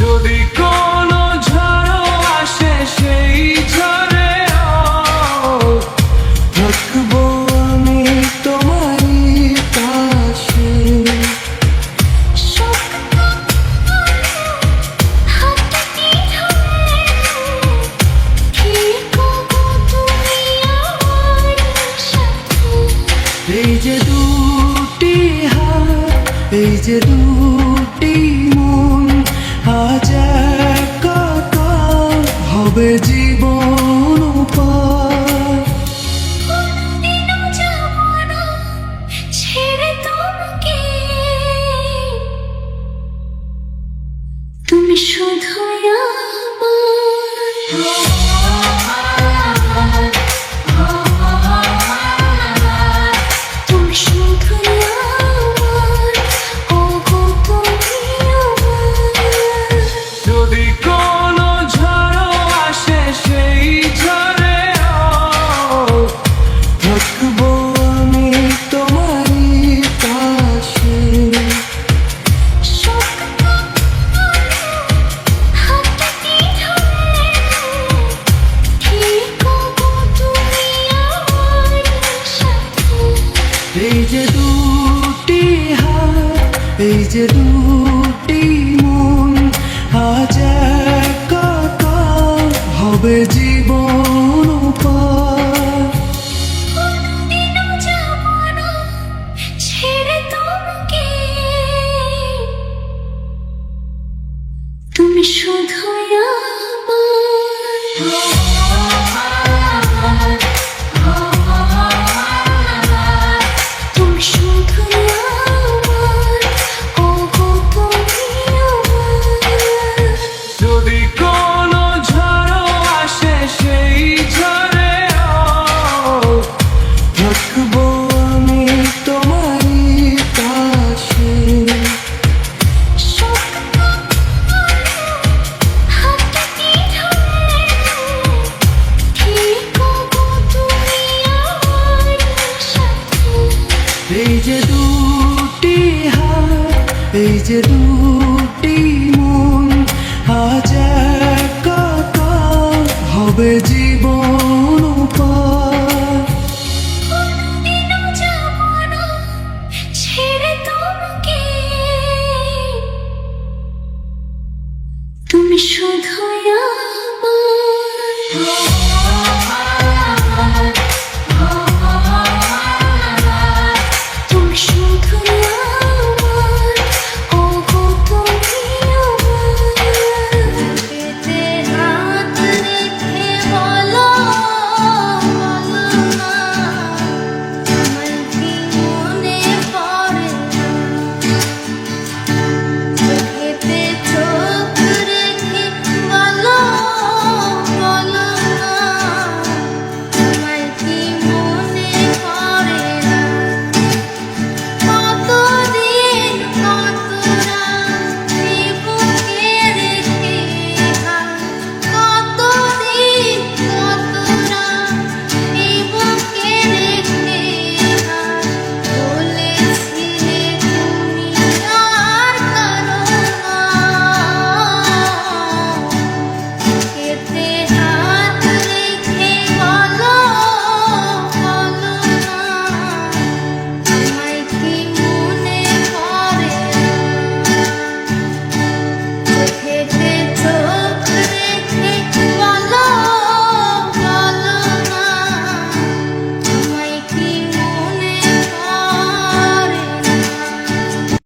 যদি কোনো ঝড় আসে, সেই ঝড়ে থাকব তোমারই পাশে। এই যে দুটি হাত, এই যে দুটি আজ কত হবে জীবন? এই যে দুটি মন আজ কত হবে জীবন। এই যে দুটি হাত এই যে দুটি মন আজ একাকার হবে জীবন তুমি শুধু